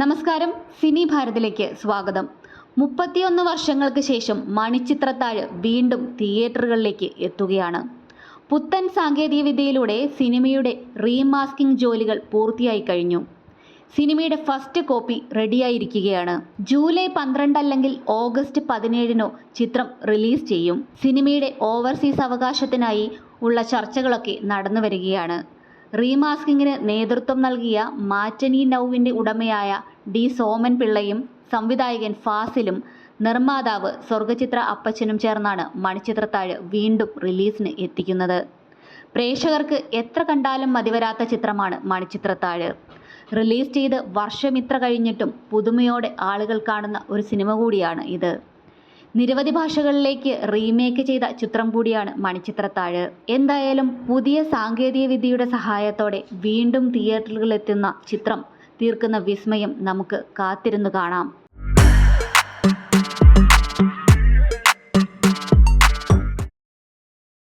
നമസ്കാരം. സിനി ഭാരതിലേക്ക് സ്വാഗതം. മുപ്പത്തിയൊന്ന് വർഷങ്ങൾക്ക് ശേഷം മണിച്ചിത്രത്താഴ് വീണ്ടും തിയേറ്ററുകളിലേക്ക് എത്തുകയാണ്. പുത്തൻ സാങ്കേതികവിദ്യയിലൂടെ സിനിമയുടെ റീമാസ്കിംഗ് ജോലികൾ പൂർത്തിയായി കഴിഞ്ഞു. സിനിമയുടെ ഫസ്റ്റ് കോപ്പി റെഡിയായിരിക്കുകയാണ്. ജൂലൈ പന്ത്രണ്ട് അല്ലെങ്കിൽ ഓഗസ്റ്റ് പതിനേഴിനോ ചിത്രം റിലീസ് ചെയ്യും. സിനിമയുടെ ഓവർസീസ് അവകാശത്തിനായി ഉള്ള ചർച്ചകളൊക്കെ നടന്നു വരികയാണ് റീമാസ്കിങ്ങിന് നേതൃത്വം നൽകിയ മാറ്റനി നൗവിന്റെ ഉടമയായ ഡി സോമൻ പിള്ളയും സംവിധായകൻ ഫാസിലും നിർമ്മാതാവ് സ്വർഗചിത്ര അപ്പച്ചനും ചേർന്നാണ് മണിച്ചിത്രത്താഴ് വീണ്ടും റിലീസിന് എത്തിക്കുന്നത്. പ്രേക്ഷകർക്ക് എത്ര കണ്ടാലും മതിവരാത്ത ചിത്രമാണ് മണിച്ചിത്രത്താഴ്. റിലീസ് ചെയ്ത് വർഷമിത്ര കഴിഞ്ഞിട്ടും പുതുമയോടെ ആളുകൾ കാണുന്ന ഒരു സിനിമ കൂടിയാണ് ഇത്. നിരവധി ഭാഷകളിലേക്ക് റീമേക്ക് ചെയ്ത ചിത്രം കൂടിയാണ് മണിച്ചിത്രത്താഴ്. എന്തായാലും പുതിയ സാങ്കേതിക വിദ്യയുടെ സഹായത്തോടെ വീണ്ടും തിയേറ്ററുകളിലെത്തുന്ന ചിത്രം തീർക്കുന്ന വിസ്മയം നമുക്ക് കാത്തിരുന്നു കാണാം.